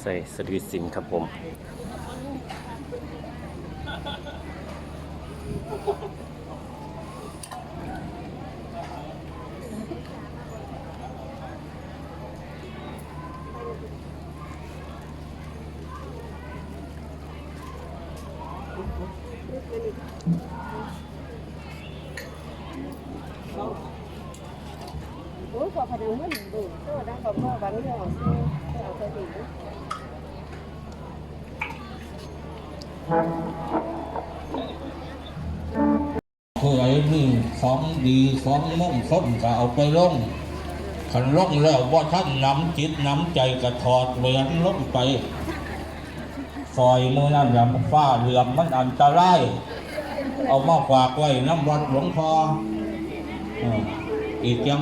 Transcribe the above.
ใส่สวิตซิมครับผม โอ้ยพอพนังมันดูโซ่ดังกับพ่อบางเรื่องของซื้เอาไปดีผู้ใดมีของดีของมงคลก็เอาไปลงขันลงแล้วว่าท่านนำจิตนำใจกระถอดเหรียญลงไปซอยมือนั่นอย่าฟ้าเหลือมมันอันตรายเอามาฝากไว้น้ำวัดหลวงพ่ออีกอย่าง